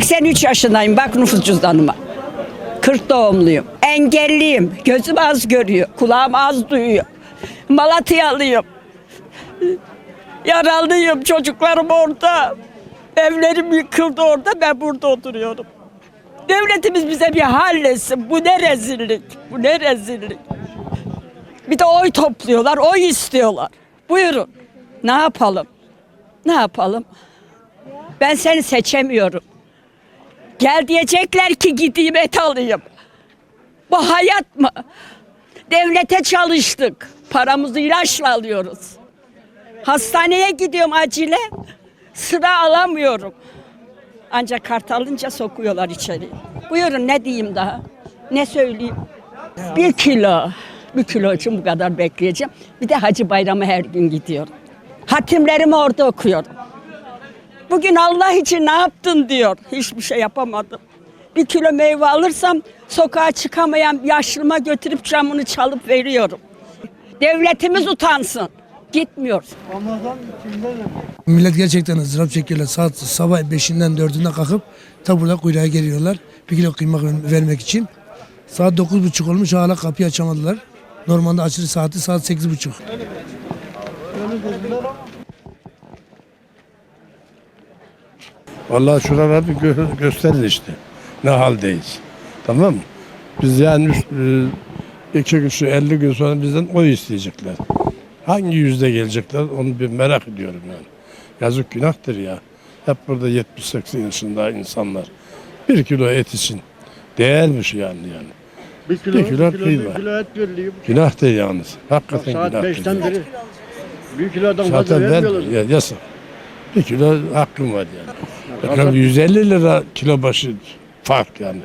83 yaşındayım bak nüfus cüzdanıma. 40 doğumluyum. Engelliyim. Gözüm az görüyor. Kulağım az duyuyor. Malatyalıyım. Yaralıyım. Çocuklarım orada. Evlerim yıkıldı orada. Ben burada oturuyorum. Devletimiz bize bir halletsin. Bu ne rezillik. Bu ne rezillik. Bir de oy topluyorlar. Oy istiyorlar. Buyurun. Ne yapalım? Ne yapalım? Ben seni seçemiyorum. Gel diyecekler ki gideyim et alayım. Bu hayat mı? Devlete çalıştık. Paramızı ilaçla alıyoruz. Hastaneye gidiyorum acile. Sıra alamıyorum. Ancak kart alınca sokuyorlar içeri. Buyurun ne diyeyim daha? Ne söyleyeyim? Bir kilo. Bir kilo için bu kadar bekleyeceğim. Bir de Hacı Bayramı her gün gidiyorum. Hatimlerimi orada okuyorum. Bugün Allah için ne yaptın diyor. Hiçbir şey yapamadım. Bir kilo meyve alırsam sokağa çıkamayan yaşlıma götürüp camını çalıp veriyorum. Devletimiz utansın. Gitmiyor. Millet gerçekten ızdırap çekiyorlar. Saat sabah 5'inden 4'ünde kalkıp ta burada kuyruğa geliyorlar. Bir kilo kıymak ver- vermek için. Saat 9.30 olmuş hala kapıyı açamadılar. Normalde açılış saati saat 8.30. Vallahi şuralar bir gö- gösterin işte. Ne haldeyiz. Tamam mı? Biz yani üç, e, iki gün şu 50 gün sonra bizden oy isteyecekler. Hangi yüzde gelecekler onu bir merak ediyorum yani. Yazık günahtır ya. Hep burada 70-80 yaşında insanlar. Bir kilo et için değermiş yani yani. Bir kilo, Bir kilo bir kilo, bir kilo et veriliyor. Günahtır yalnız. Hakikaten Saat günahtır. 5'ten beri bir kilodan fazla Zaten ver, vermiyorlar. ya, yasak. Bir kilo hakkım var yani. Bakalım 150 lira kilo başı fark yani.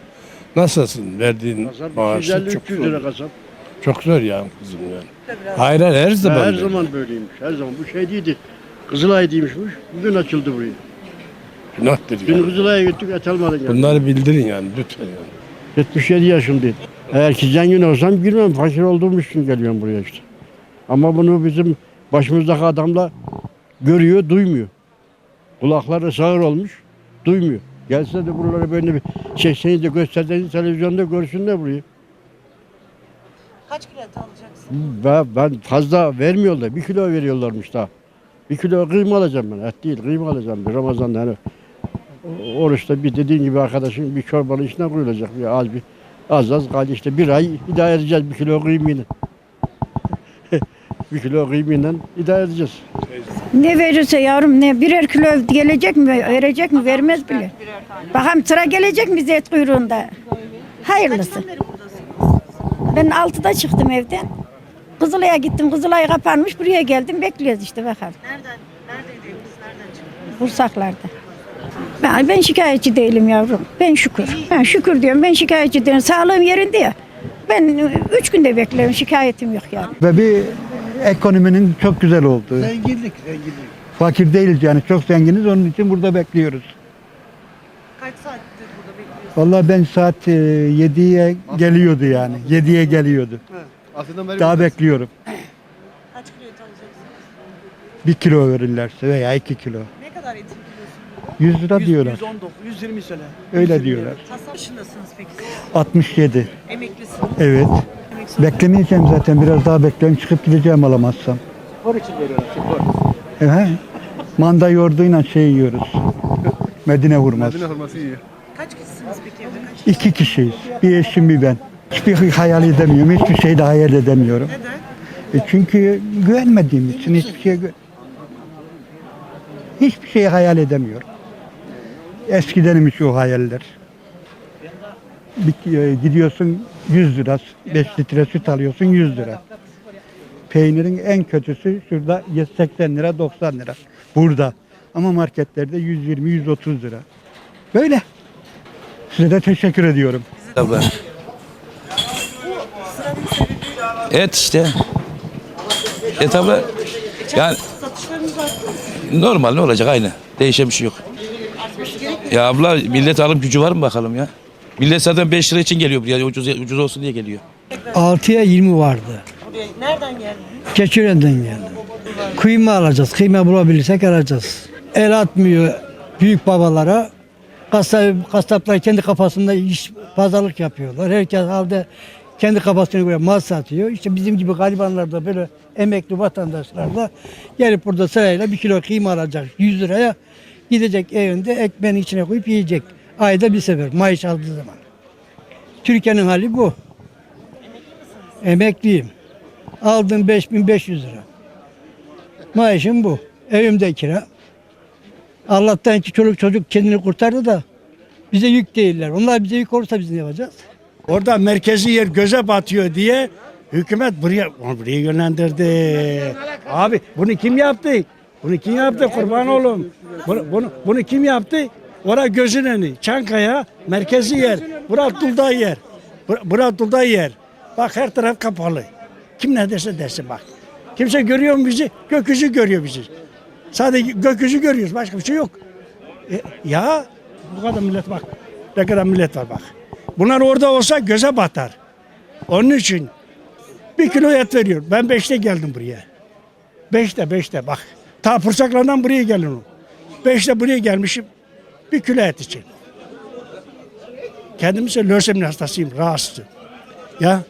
Nasılsın verdiğin Kasap maaşı 250 çok 300 zor. lira kasap. Çok zor yani kızım yani. Hayır hayır, her zaman. her böyle. zaman böyleymiş. Her zaman. Bu şey değildi. Kızılay değilmiş bu. Bugün açıldı burayı. Günahtır Dün yani. Kızılay'a gittik et almadık. Yani. Bunları bildirin yani lütfen yani. 77 yaşındayım. Eğer ki zengin olsam girmem. Fakir olduğum için geliyorum buraya işte. Ama bunu bizim başımızdaki adamla görüyor, duymuyor. Kulakları sağır olmuş, duymuyor. Gelse de buraları böyle bir çekseniz de gösterseniz televizyonda görsünler burayı. Kaç kilo et alacaksın? Ben, ben fazla vermiyorlar. Bir kilo veriyorlarmış daha. Bir kilo kıyma alacağım ben. Et değil kıyma alacağım. Bir Ramazan'da hani oruçta bir dediğin gibi arkadaşın bir çorbanın içine koyulacak. Bir az bir az az kaldı işte bir ay idare edeceğiz bir kilo kıymayla. bir kilo kıymayla idare edeceğiz. Ne verirse yavrum ne birer kilo gelecek mi verecek mi vermez bile. Bakalım sıra gelecek mi zeyt kuyruğunda. Hayırlısı. Ben altıda çıktım evden. Kızılay'a gittim. Kızılay kapanmış. Buraya geldim. Bekliyoruz işte bakalım. Nereden? Neredeydiniz? Nereden çıktınız? Bursaklarda. Ben, ben şikayetçi değilim yavrum. Ben şükür. Ben şükür diyorum. Ben şikayetçi değilim. Sağlığım yerinde ya. Ben üç günde bekliyorum. Şikayetim yok yani. Ve bir ekonominin çok güzel olduğu. Zenginlik, zenginlik. Fakir değiliz yani çok zenginiz onun için burada bekliyoruz. Kaç saattir burada bekliyorsunuz? Vallahi ben saat e, 7'ye geliyordu yani. 7'ye geliyordu. Daha bekliyorum. Kaç kilo et alacaksınız? Bir kilo verirlerse veya iki kilo. Ne kadar etin kilosu? 100 lira diyorlar. 119, 120 sene. Öyle diyorlar. Kasap yaşındasınız peki siz? 67. Emeklisiniz. Evet. Beklemeyeceğim zaten. Biraz daha bekliyorum. Çıkıp gideceğim alamazsam. Spor için veriyorlar, spor. He? Manda yoğurduyla şey yiyoruz. Medine hurması. Kaç kişisiniz peki evde? Kaç İki kişiyiz. Bir eşim bir ben. Hiçbir hayal edemiyorum. Hiçbir şey de hayal edemiyorum. Neden? E çünkü güvenmediğim için hiçbir şeye gü- hiçbir şeyi hayal edemiyorum. Eskidenmiş o hayaller. E, gidiyorsun 100 lira, 5 litre süt alıyorsun 100 lira. Peynirin en kötüsü şurada 80 lira 90 lira. Burada. Ama marketlerde 120-130 lira. Böyle. Size de teşekkür ediyorum. Abla. Et işte. Et abla. Yani normal ne olacak aynı. Değişen bir şey yok. Ya abla millet alım gücü var mı bakalım ya? Millet zaten 5 lira için geliyor buraya ucuz, ucuz olsun diye geliyor. 6'ya 20 vardı. Buraya nereden geldiniz? Keçiören'den geldi. Kıyma alacağız. Kıyma bulabilirsek alacağız. El atmıyor büyük babalara. Kasap, kasaplar kendi kafasında iş pazarlık yapıyorlar. Herkes halde kendi kafasına göre mal satıyor. İşte bizim gibi garibanlar da böyle emekli vatandaşlar da gelip burada sırayla bir kilo kıyma alacak 100 liraya gidecek evinde ekmeğin içine koyup yiyecek. Ayda bir sefer maaş aldığı zaman. Türkiye'nin hali bu. Emekliyim. Aldım 5500 lira. Maaşım bu. Evimde kira. Allah'tan ki çoluk çocuk kendini kurtardı da bize yük değiller. Onlar bize yük olursa biz ne yapacağız? Orada merkezi yer göze batıyor diye hükümet buraya buraya yönlendirdi. Abi bunu kim yaptı? Bunu kim yaptı kurban oğlum? Bunu, bunu, bunu kim yaptı? Ora gözün önü. Çankaya merkezi yer. Bura Abdullah yer. Bura, Abdullah yer. Bak her taraf kapalı. Kim ne derse desin bak. Kimse görüyor mu bizi? Gökyüzü görüyor bizi. Sadece gökyüzü görüyoruz. Başka bir şey yok. E, ya bu kadar millet bak. Ne kadar millet var bak. Bunlar orada olsa göze batar. Onun için bir kilo et veriyor. Ben beşte geldim buraya. Beşte beşte bak. Ta Pursaklar'dan buraya geldim. Beşte buraya gelmişim. Bir kilo et için. Kendim ise lösemi hastasıyım. Rahatsızım. Ya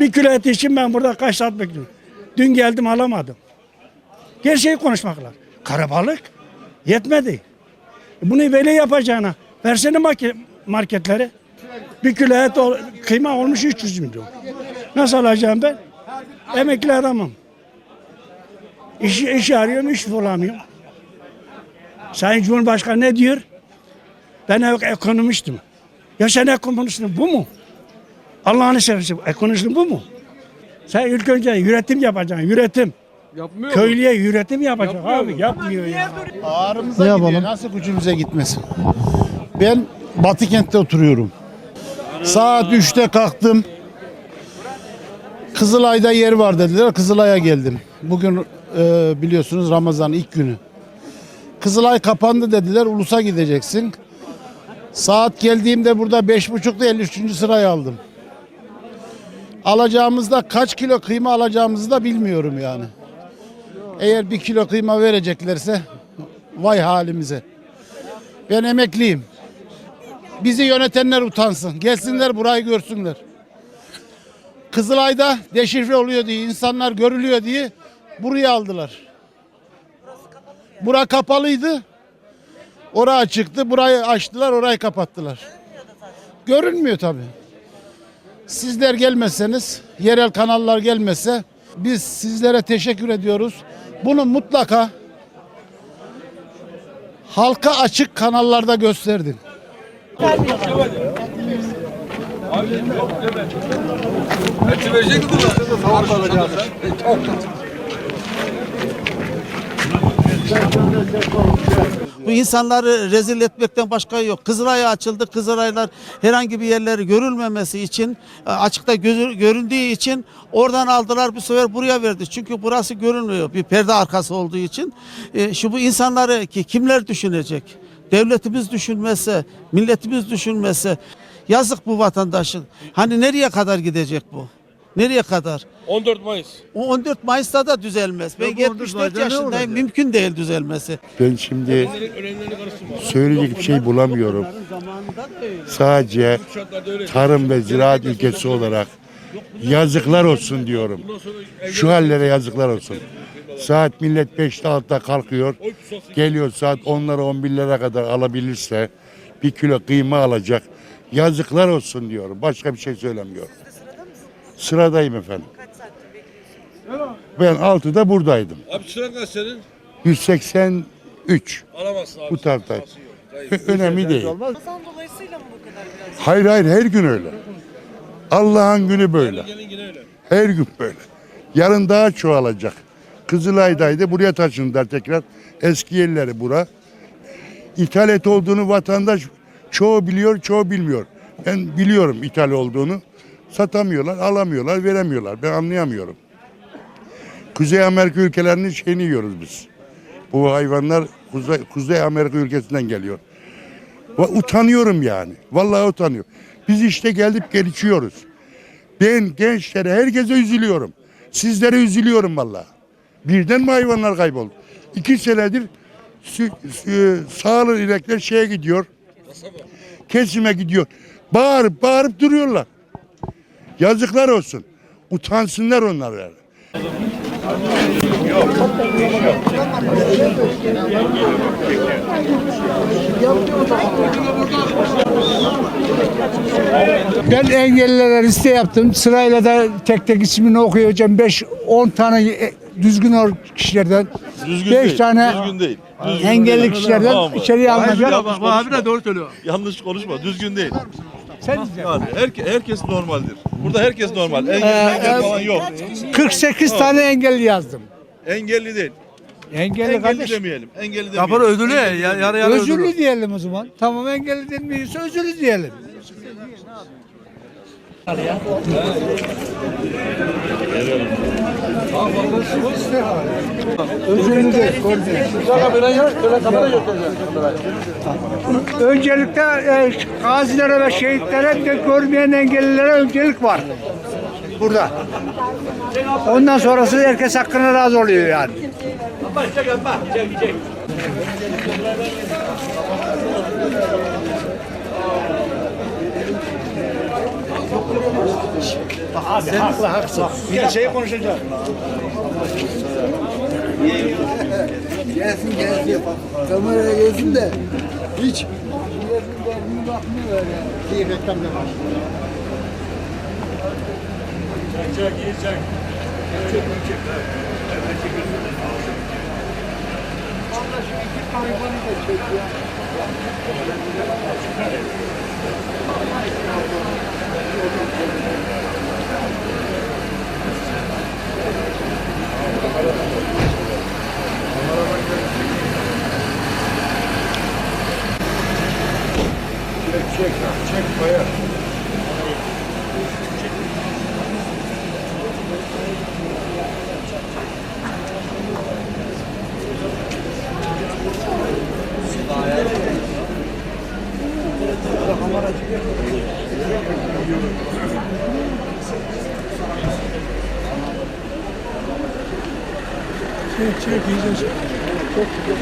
bir kilo et için ben burada kaç saat bekliyorum. Dün geldim alamadım. Gerçeği konuşmak lazım. Karabalık yetmedi. Bunu böyle yapacağına versene market, marketlere. Bir kilo et ol- kıyma olmuş 300 milyon. Nasıl alacağım ben? Emekli adamım. İş, iş arıyorum, iş bulamıyorum. Sayın Cumhurbaşkanı ne diyor? Ben ek- ekonomistim. Ya sen ekonomistin bu mu? Allah'ını seversen ekonomistin bu mu? Sen ilk önce üretim yapacaksın, üretim. Yapmıyor Köylüye üretim yapacak abi, yapmıyor ya. Ağrımıza gidiyor. Nasıl gücümüze gitmesin? Ben Batı kentte oturuyorum. Saat 3'te kalktım. Kızılay'da yer var dediler. Kızılay'a geldim. Bugün e, biliyorsunuz Ramazan ilk günü. Kızılay kapandı dediler. Ulus'a gideceksin. Saat geldiğimde burada beş buçukta 53. sırayı aldım. Alacağımızda kaç kilo kıyma alacağımızı da bilmiyorum yani. Eğer bir kilo kıyma vereceklerse vay halimize. Ben emekliyim. Bizi yönetenler utansın. Gelsinler burayı görsünler. Kızılay'da deşifre oluyor diye, insanlar görülüyor diye buraya aldılar. Bura kapalıydı. Oraya açıktı. Burayı açtılar, orayı kapattılar. Görünmüyor tabii. Sizler gelmezseniz, yerel kanallar gelmezse biz sizlere teşekkür ediyoruz. Bunu mutlaka halka açık kanallarda gösterdin. Bu insanları rezil etmekten başka yok. Kızılay açıldı. Kızılaylar herhangi bir yerleri görülmemesi için e, açıkta göründüğü için oradan aldılar bu sefer buraya verdi. Çünkü burası görünmüyor bir perde arkası olduğu için. E, şu bu insanları ki kimler düşünecek? Devletimiz düşünmese, milletimiz düşünmese yazık bu vatandaşın. Hani nereye kadar gidecek bu? Nereye kadar? 14 Mayıs. O 14 Mayıs'ta da düzelmez. Ben 74 yaşındayım. Mümkün değil düzelmesi. Ben şimdi söyleyecek bir şey bulamıyorum. Sadece tarım ve ziraat ülkesi olarak yazıklar olsun diyorum. Şu hallere yazıklar olsun. Saat millet 5'te 6'da kalkıyor. Geliyor saat 10'lara 11'lere kadar alabilirse bir kilo kıyma alacak. Yazıklar olsun diyorum. Başka bir şey söylemiyorum. Sıradayım efendim. Ben 6'da buradaydım. Abi sıra kaç senin? 183 Alamazsın abi. bu tarafta. Önemli değil. Ramazan dolayısıyla mı bu kadar biraz? Hayır hayır her gün öyle. Allah'ın günü böyle. Gelin yine öyle. Her gün böyle. Yarın daha çoğalacak. Kızılay'daydı buraya taşındılar tekrar. Eski yerleri bura. İthal et olduğunu vatandaş çoğu biliyor çoğu bilmiyor. Ben biliyorum ithal olduğunu. Satamıyorlar, alamıyorlar, veremiyorlar. Ben anlayamıyorum. Kuzey Amerika ülkelerinin şeyini yiyoruz biz. Bu hayvanlar Kuzey, Kuzey Amerika ülkesinden geliyor. Utanıyorum yani. Vallahi utanıyorum. Biz işte gelip gelişiyoruz. Ben gençlere, herkese üzülüyorum. Sizlere üzülüyorum vallahi. Birden mi hayvanlar kayboldu? İki senedir sü, sü, sağlı inekler şeye gidiyor. Kesime gidiyor. Bağırıp bağırıp duruyorlar. Yazıklar olsun. Utansınlar onlar yani. Ben engellilere liste yaptım. Sırayla da tek tek ismini okuyacağım. 5-10 tane e, düzgün kişilerden. 5 tane değil. engelli kişilerden içeriye alınacak. abi de doğru söylüyor. Yanlış konuşma. Düzgün değil. Sen Yani herke, herkes normaldir. Burada herkes normal. Engelli, engel falan yok. 48 tane engelli yazdım. Engelli değil. Engelli Engelli kardeş. demeyelim. Engelli demeyelim. ödülü ya. Yarı yarı Özürlü diyelim o zaman. Tamam engelli denmiyorsa özürlü diyelim. Değil. Öncelikle e, gazilere ve şehitlere de görmeyen engellilere öncelik var. Burada. Ondan sonrası herkes hakkına razı oluyor yani. Abi Sen, haklı haksız. Gerçeği konuşacağız. gelsin gelsin. Kameraya gelsin de hiç milletin derdine bakmıyor öyle. Bir reklam da var. Çek çek iyi çek. Çek çek. Evdeki gözünü Valla şu iki parmanı da çek ya. Çek çek yiyeceğiz. Çok güzel.